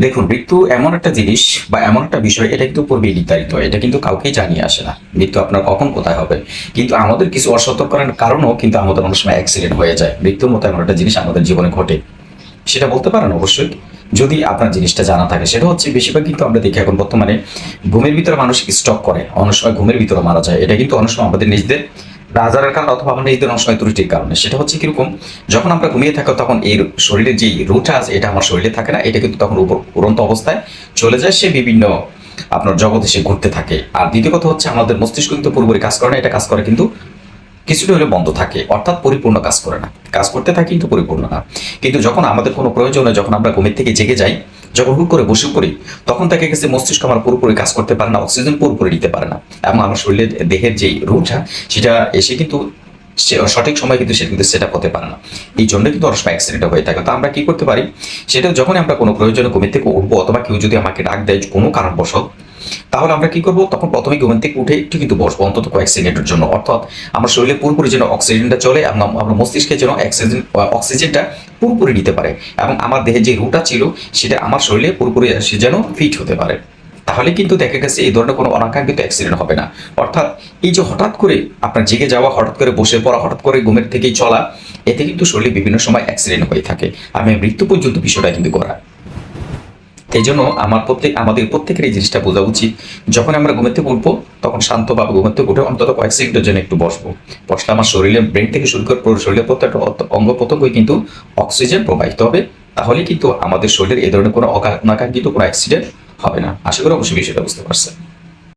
দেখুন, মৃত্যু এমন একটা জিনিস বা এমন একটা বিষয়, এটা কিন্তু পূর্বেই নির্ধারিত, এটা কিন্তু কাউকেই জানিয়ে আসে না। মৃত্যু আপনার কখন, কোথায় হবে? কিন্তু আমাদের কিছু অসতর্কতার কারণেও কিন্তু আমাদের অনেক সময় অ্যাক্সিডেন্ট হয়ে যায়। মৃত্যুর মতো এমন একটা জিনিস আমাদের জীবনে ঘটে। সেটা বলতে পারেন অবশ্যই। যদি আপনার জিনিসটা জানা থাকে, সেটা হচ্ছে বেশিরভাগ কিন্তু আমরা দেখি এখন বর্তমানে, ঘুমের ভিতরে মানুষ স্টক করে। অনেক সময় ঘুমের ভিতরে মারা যায়। এটা কিন্তু অনেক সময় আমাদের নিজেদের রাজারের কারণে অথবা আমাদের নিজেদের অনেক সময় ত্রুটির কারণে। সেটা হচ্ছে কীরকম, যখন আমরা ঘুমিয়ে থাকো, তখন এই শরীরের যে রুটটা আছে, এটা আমার শরীরে থাকে না, এটা কিন্তু তখন উপর উড়ন্ত অবস্থায় চলে যায়, সে বিভিন্ন আপনার জগতে সে ঘুরতে থাকে। আর দ্বিতীয় কথা হচ্ছে, আমাদের মস্তিষ্ক কিন্তু পুরোপুরি কাজ করে না, এটা কাজ করে কিন্তু কিছুটা হলে বন্ধ থাকে, অর্থাৎ পরিপূর্ণ কাজ করে না। কাজ করতে থাকে কিন্তু পরিপূর্ণ না। কিন্তু যখন আমাদের কোনো প্রয়োজনে যখন আমরা ঘুমের থেকে জেগে যাই যখন হুক করে বসে পড়ি, তখন তাকে গেছে মস্তিষ্ক আমার পুরোপুরি কাজ করতে পারে না, অক্সিজেন পুরোপুরি নিতে পারে না। এবং আমার শরীরের দেহের যে রোগটা সেটা এসে কিন্তু সঠিক সময় কিন্তু সেটা কিন্তু সেট আপ হতে পারে না। এই জন্য কিন্তু অনেক সময় অ্যাক্সিডেন্ট হয়ে থাকে। তো আমরা কি করতে পারি? সেটা যখনই আমরা কোনো প্রয়োজনে ঘুমের থেকে উঠবো অথবা কেউ যদি আমাকে ডাক দেয় কোনো কারণবশত, তাহলে আমরা কি করব? তখন প্রথমে ঘুমের থেকে উঠে একটু কিন্তু বসবো, অন্তত কয়েক সেকেন্ডের জন্য। অর্থাৎ আমার শরীরে পুরোপুরি যেন অক্সিজেনটা চলে এবং আমার মস্তিষ্কে যেন অক্সিজেন অক্সিজেনটা পুরোপুরি নিতে পারে এবং আমার দেহে যে রুটা ছিল, সেটা আমার শরীরে পুরোপুরি সে যেন ফিট হতে পারে। তাহলে কিন্তু দেখা গেছে এই ধরনের কোনো অনাকাঙ্ক্ষিত অ্যাক্সিডেন্ট হবে না। অর্থাৎ এই যে হঠাৎ করে আপনার জেগে যাওয়া, হঠাৎ করে বসে পড়া, হঠাৎ করে ঘুমের থেকেই চলা, এতে কিন্তু শরীরে বিভিন্ন সময় অ্যাক্সিডেন্ট হয়ে থাকে। আমি মৃত্যু পর্যন্ত বিষয়টা কিন্তু করা। এই জন্য আমার প্রত্যেক, আমাদের প্রত্যেকের এই জিনিসটা বোঝা উচিত। যখন আমরা থেকে উঠবো, তখন শান্তভাবে থেকে উঠে অন্তত কয়েক সেকেন্ডের জন্য একটু বসবো। বসলে আমার শরীরে ব্রেন থেকে শুরু করে পুরো শরীরের প্রত্যেকটা অঙ্গ প্রত্যঙ্গই কিন্তু অক্সিজেন প্রবাহিত হবে। তাহলে কিন্তু আমাদের শরীরের এই ধরনের কোনো অনাকাঙ্ক্ষিত কোনো অ্যাক্সিডেন্ট হবে না। আশা করি অবশ্যই বিষয়টা বুঝতে পারছেন।